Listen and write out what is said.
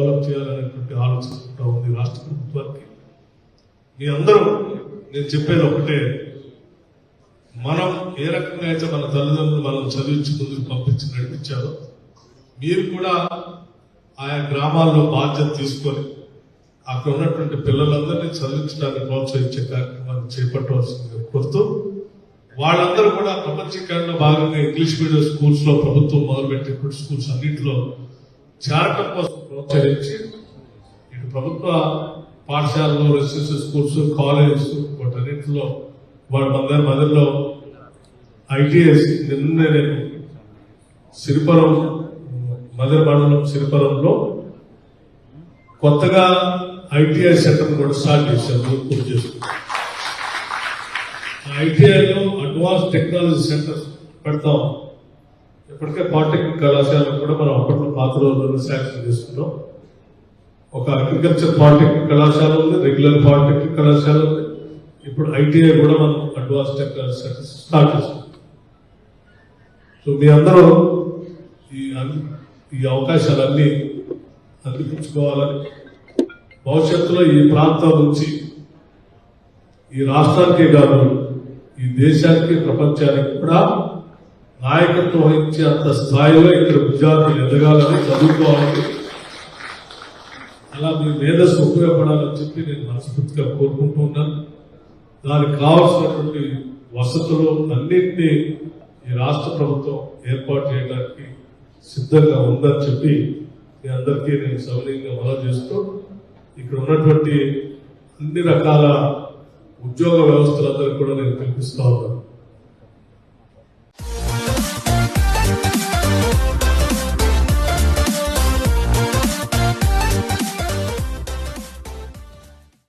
Develop చేయాలనేటువంటి ఆలోచన కూడా ఉంది రాష్ట్ర ప్రభుత్వానికి. మీ అందరూ నేను చెప్పేది ఒకటే మనం ఏ రకంగా అయితే మన తల్లిదండ్రులు మనం చదివించి ముందుకు పంపించి నడిపించారో మీరు కూడా ఆయా గ్రామాల్లో బాధ్యత తీసుకొని అక్కడ ఉన్నటువంటి పిల్లలందరినీ చదివించడానికి ప్రోత్సహించే కార్యక్రమాన్ని చేపట్టవలసిందిగా కోరుతూ వాళ్ళందరూ కూడా ప్రపంచీకరణలో భాగంగా ఇంగ్లీష్ మీడియం స్కూల్స్లో ప్రభుత్వం మొదలుపెట్టినటువంటి స్కూల్స్ అన్నింటిలో చేరటం కోసం ప్రోత్సహించి ఇటు ప్రభుత్వ పాఠశాలలో రెసిడెన్షియల్ స్కూల్స్ కాలేజెస్ వాటన్నింటిలో వాటి మందరి మధ్యలో ఐటీఎస్ నిన్నే నేను సిరిపురం మదర్ మండలం సిరిపురంలో కొత్తగా ఐటీఐ సెంటర్ కూడా స్టార్ట్ చేశారు పూర్తి చేసుకున్నాను ఐటీఐలో అడ్వాన్స్ టెక్నాలజీ సెంటర్ పెడతాం. ఇప్పటికే పాలిటెక్నిక్ కళాశాలకు కూడా మనం అప్పట్లో పాత రోజుల్లో శాంక్షన్ చేసుకున్నాం ఒక అగ్రికల్చర్ పాలిటెక్నిక్ కళాశాల ఉంది రెగ్యులర్ పాలిటెక్నిక్ కళాశాల ఉంది. ఇప్పుడు ఐటీఐ కూడా మనం అడ్వాన్స్ టెక్నాలజీ స్టార్ట్ చేస్తాం సో మీ అందరూ ఈ ఈ అవకాశాలన్నీ అందిపించుకోవాలని భవిష్యత్తులో ఈ ప్రాంతం నుంచి ఈ రాష్ట్రానికే కాదు ఈ దేశానికి ప్రపంచానికి కూడా నాయకత్వం వహించే అంత స్థాయిలో ఇక్కడ విద్యార్థులు ఎదగాలని చదువుకోవాలని అలా మీ మేధస్సు ఉపయోగపడాలని చెప్పి నేను మనస్ఫూర్తిగా కోరుకుంటూ ఉన్నాను దానికి కావాల్సినటువంటి వసతులు అన్నింటినీ ఈ రాష్ట్ర ప్రభుత్వం ఏర్పాటు చేయడానికి సిద్ధంగా ఉందని చెప్పి మీ అందరికీ నేను సౌనీయంగా మనం చేస్తూ ఇక్కడ ఉన్నటువంటి అన్ని రకాల ఉద్యోగ వ్యవస్థలందరికీ కూడా నేను పిలిపిస్తా ఉన్నాను.